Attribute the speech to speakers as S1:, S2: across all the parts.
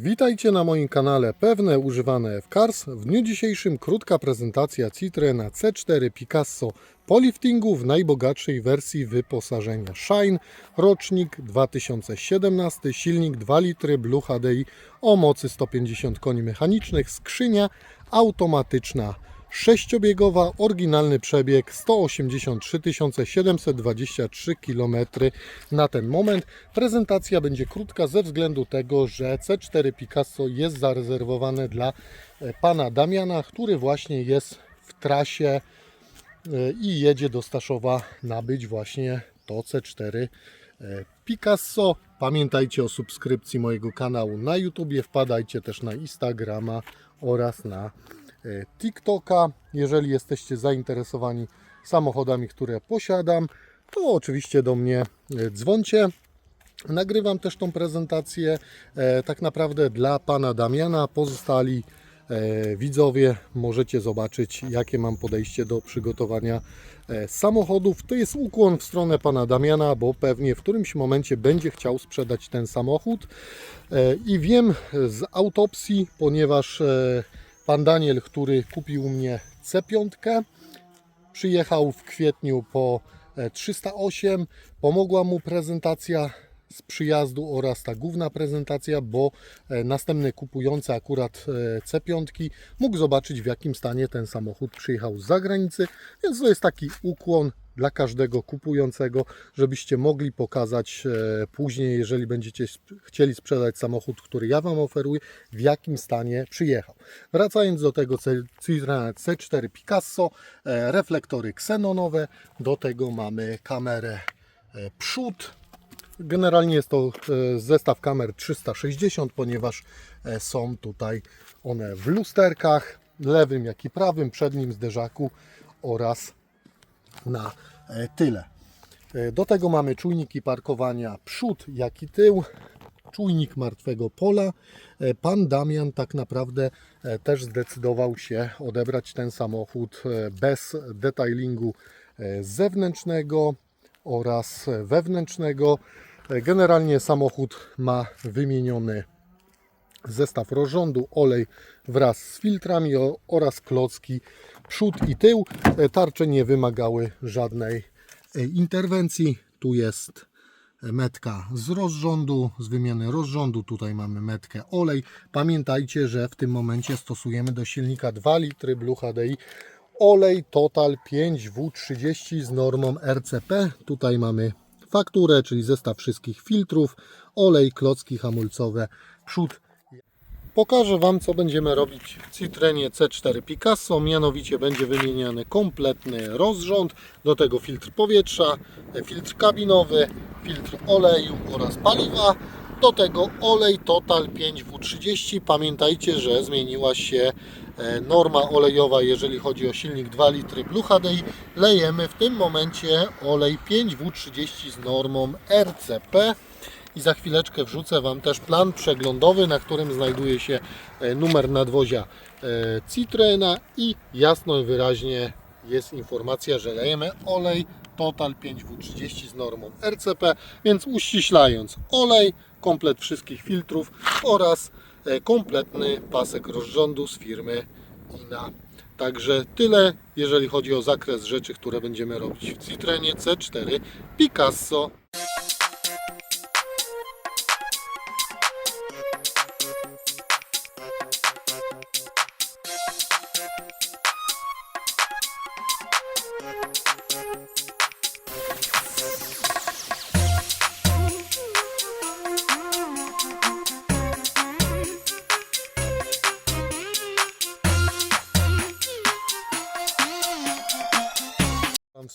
S1: Witajcie na moim kanale Pewne Używane F-Cars. W dniu dzisiejszym krótka prezentacja Citroena C4 Picasso po liftingu w najbogatszej wersji wyposażenia Shine, rocznik 2017, silnik 2 litry Blue HDI o mocy 150 koni mechanicznych, skrzynia automatyczna sześciobiegowa, oryginalny przebieg 183 723 km na ten moment. Prezentacja będzie krótka ze względu tego, że C4 Picasso jest zarezerwowane dla e, pana Damiana, który właśnie jest w trasie e, i jedzie do Staszowa nabyć właśnie to C4 e, Picasso. Pamiętajcie o subskrypcji mojego kanału na YouTube, wpadajcie też na Instagrama oraz na TikToka. Jeżeli jesteście zainteresowani samochodami, które posiadam, to oczywiście do mnie e, dzwoncie. Nagrywam też tą prezentację e, tak naprawdę dla pana Damiana. Pozostali e, widzowie możecie zobaczyć, jakie mam podejście do przygotowania e, samochodów. To jest ukłon w stronę pana Damiana, bo pewnie w którymś momencie będzie chciał sprzedać ten samochód. E, I wiem z autopsji, ponieważ e, pan Daniel, który kupił mnie C5, przyjechał w kwietniu po e, 308. Pomogła mu prezentacja z przyjazdu oraz ta główna prezentacja, bo e, następny kupujący akurat e, C5 mógł zobaczyć w jakim stanie ten samochód przyjechał z zagranicy, więc to jest taki ukłon dla każdego kupującego, żebyście mogli pokazać e, później, jeżeli będziecie chcieli sprzedać samochód, który ja Wam oferuję, w jakim stanie przyjechał. Wracając do tego C- Citroena C4 Picasso, e, reflektory ksenonowe, do tego mamy kamerę e, przód, Generalnie jest to zestaw kamer 360, ponieważ są tutaj one w lusterkach, lewym jak i prawym, przednim zderzaku oraz na tyle. E, Do tego mamy czujniki parkowania przód jak i tył, czujnik martwego pola. E, Pan Damian tak naprawdę e, też zdecydował się odebrać ten samochód e, bez detailingu e, zewnętrznego oraz wewnętrznego. E, Generalnie samochód ma wymieniony zestaw rozrządu, olej wraz z filtrami oraz klocki przód i tył. E, Tarcze nie wymagały żadnej e, interwencji. Tu jest metka z rozrządu, z wymiany rozrządu. Tutaj mamy metkę olej. Pamiętajcie, że w tym momencie stosujemy do silnika 2 litry Blue HDI olej Total 5W30 z normą RCP. Tutaj mamy fakturę, czyli zestaw wszystkich filtrów, olej, klocki hamulcowe, przód Pokażę Wam, co będziemy robić w Citroenie C4 Picasso. Mianowicie będzie wymieniany kompletny rozrząd, do tego filtr powietrza, filtr kabinowy, filtr oleju oraz paliwa. Do tego olej Total 5W30. Pamiętajcie, że zmieniła się e, norma olejowa, jeżeli chodzi o silnik 2 litry Blue HDI. Lejemy w tym momencie olej 5W30 z normą RCP i za chwileczkę wrzucę Wam też plan przeglądowy, na którym znajduje się e, numer nadwozia e, Citroena i jasno i wyraźnie jest informacja, że lejemy olej Total 5W30 z normą RCP, więc uściślając olej, komplet wszystkich filtrów oraz e, kompletny pasek rozrządu z firmy INA. Także tyle, jeżeli chodzi o zakres rzeczy, które będziemy robić w Citroenie C4 Picasso.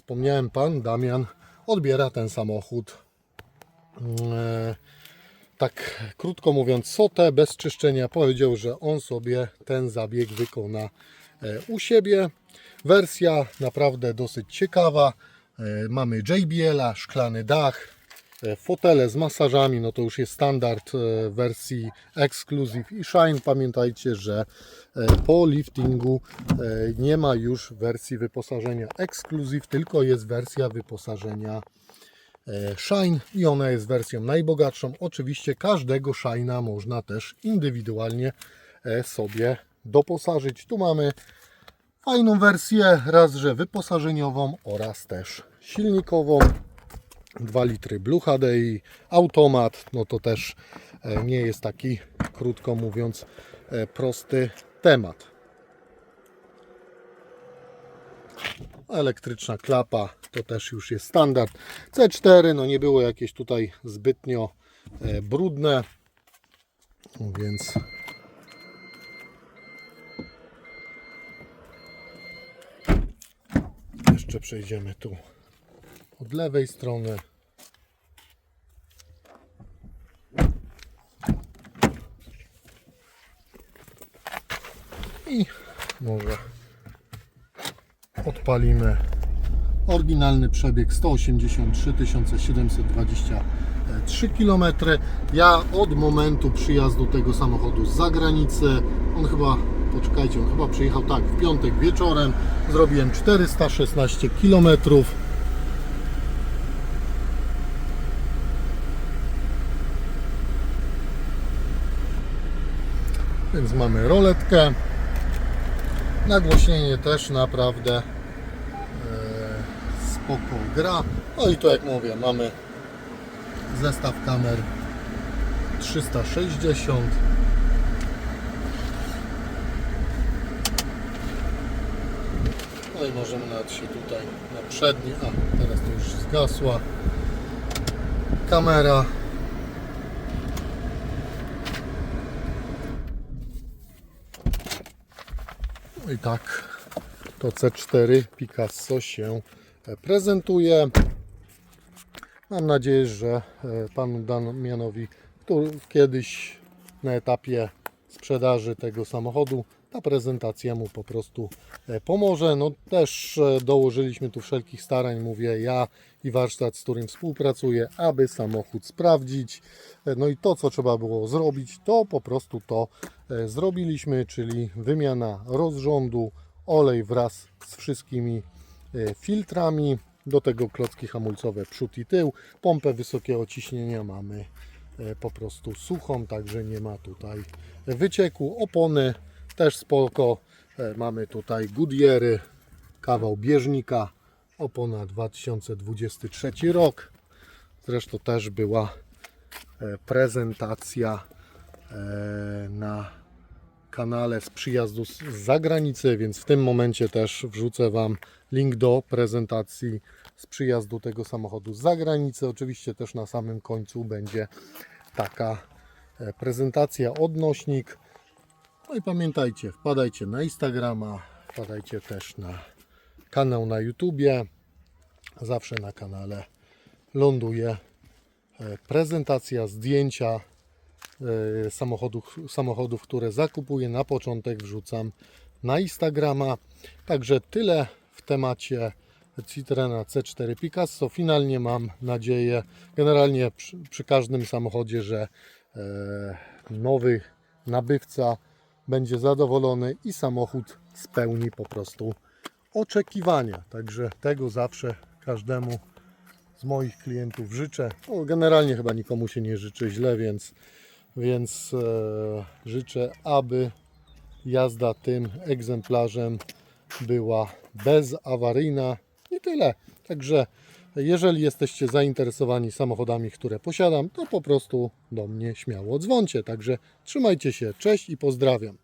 S1: Wspomniałem, pan Damian odbiera ten samochód. E, tak krótko mówiąc, sotę bez czyszczenia. Powiedział, że on sobie ten zabieg wykona e, u siebie. Wersja naprawdę dosyć ciekawa. E, Mamy JBL-a, szklany dach, fotele z masażami, no to już jest standard e, wersji Exclusive i Shine. Pamiętajcie, że e, po liftingu e, nie ma już wersji wyposażenia Exclusive, tylko jest wersja wyposażenia e, Shine i ona jest wersją najbogatszą. Oczywiście każdego Shine'a można też indywidualnie e, sobie doposażyć. Tu mamy fajną wersję, raz, że wyposażeniową oraz też silnikową. 2 litry Blue HDI, automat, no to też e, nie jest taki, krótko mówiąc, e, prosty temat. Elektryczna klapa to też już jest standard. C4 no nie było jakieś tutaj zbytnio e, brudne, więc jeszcze przejdziemy tu od lewej strony. I może odpalimy oryginalny przebieg 183 723 km. Ja od momentu przyjazdu tego samochodu z zagranicy, on chyba, poczekajcie, on chyba przyjechał tak w piątek wieczorem, zrobiłem 416 km. Więc mamy roletkę. Nagłośnienie też naprawdę e, spoko gra. No i to jak mówię, mamy zestaw kamer 360. No i możemy nawet się tutaj na przedni, a teraz to już zgasła kamera. I tak to C4 Picasso się e, prezentuje. Mam nadzieję, że e, panu Damianowi, który kiedyś na etapie sprzedaży tego samochodu, ta prezentacja mu po prostu e, pomoże. No też e, dołożyliśmy tu wszelkich starań, mówię ja i warsztat, z którym współpracuję, aby samochód sprawdzić. E, No i to, co trzeba było zrobić, to po prostu to zrobiliśmy, czyli wymiana rozrządu, olej wraz z wszystkimi filtrami, do tego klocki hamulcowe przód i tył, pompę wysokiego ciśnienia mamy po prostu suchą, także nie ma tutaj wycieku. Opony też spoko, E, mamy tutaj Goodyeary, kawał bieżnika, opona 2023 rok. Zresztą też była e, prezentacja e, na kanale z przyjazdu z zagranicy, więc w tym momencie też wrzucę Wam link do prezentacji z przyjazdu tego samochodu z zagranicy. Oczywiście też na samym końcu będzie taka prezentacja, odnośnik. No i pamiętajcie, wpadajcie na Instagrama, wpadajcie też na kanał na YouTubie. Zawsze na kanale ląduje e, prezentacja, zdjęcia e, samochodów, samochodów, które zakupuję. Na początek wrzucam na Instagrama. Także tyle w temacie Citroena C4 Picasso. Finalnie mam nadzieję, generalnie przy, przy każdym samochodzie, że e, nowy nabywca będzie zadowolony i samochód spełni po prostu oczekiwania. Także tego zawsze każdemu z moich klientów życzę. No, generalnie chyba nikomu się nie życzy źle, więc, więc e, życzę, aby jazda tym egzemplarzem była bezawaryjna i tyle. Także jeżeli jesteście zainteresowani samochodami, które posiadam, to po prostu do mnie śmiało dzwoncie. Także trzymajcie się, cześć i pozdrawiam.